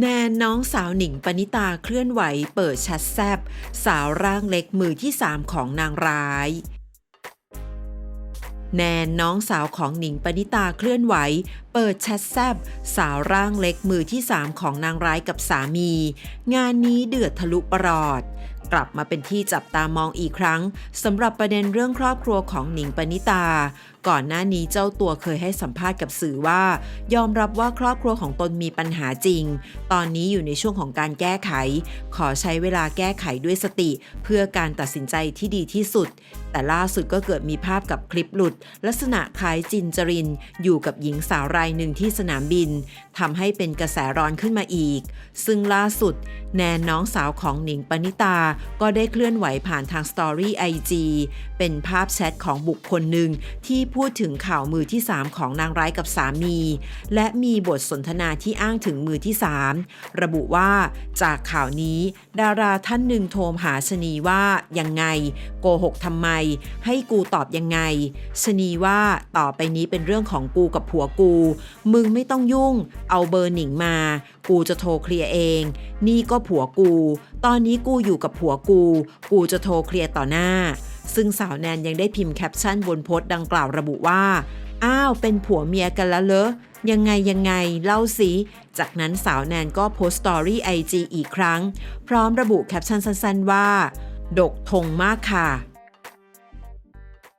แนนน้องสาวหนิงปณิตาเคลื่อนไหวเปิดชัดแซบสาวร่างเล็กมือที่สามของนางร้าย แนนน้องสาวของหนิงปณิตาเคลื่อนไหว เปิดชัดแซบสาวร่างเล็กมือที่สามของนางร้ายกับสามี งานนี้เดือดทะลุประหลอด กลับมาเป็นที่จับตามองอีกครั้งสำหรับประเด็นเรื่องครอบครัวของหนิงปณิตา ก่อนหน้านี้เจ้าตัวเคยให้สัมภาษณ์กับสื่อว่า ยอมรับว่าครอบครัวของตนมีปัญหาจริง ตอนนี้อยู่ในช่วงของการแก้ไข ขอใช้เวลาแก้ไขด้วยสติ เพื่อการตัดสินใจที่ดีที่สุด แต่ล่าสุดก็เกิดมีภาพกับคลิปหลุด ลักษณะคล้ายจินจริน อยู่กับหญิงสาวรายหนึ่งที่สนามบินทำให้เป็นกระแสร้อนขึ้นมาอีก ซึ่งล่าสุด แนนน้องสาวของหนิงปณิตาก็ได้เคลื่อนไหวผ่านทางสตอรี่ไอจีเป็นภาพแชทของบุคคลหนึ่งที่พูดถึงข่าวมือที่ 3 ของนางร้ายกับสามี และมีบทสนทนาที่อ้างถึงมือที่ 3 ระบุว่าจากข่าวนี้ ดาราท่านหนึ่งโทรมหาชนีว่ายังไง โกหกทำไม ให้กูตอบยังไงชนีว่าต่อไปนี้เป็นเรื่องของกูกับผัวกู มึงไม่ต้องยุ่ง เอาเบอร์หนิงมา กูจะโทรเคลียร์เอง นี่ก็ผัวกู ตอนนี้กูอยู่กับผัวผัวกู กูจะโทรเคลียร์ต่อหน้า ซึ่งสาวแนนยังได้พิมพ์แคปชั่นบนโพสต์ดังกล่าวระบุว่า อ้าว เป็นผัวเมียกันแล้วเหรอ ยังไงยังไง เล่าสิ จากนั้นสาวแนนก็โพสต์สตอรี่ไอจีอีกครั้ง พร้อมระบุแคปชั่นสั้นๆว่า ดกทงมากค่ะ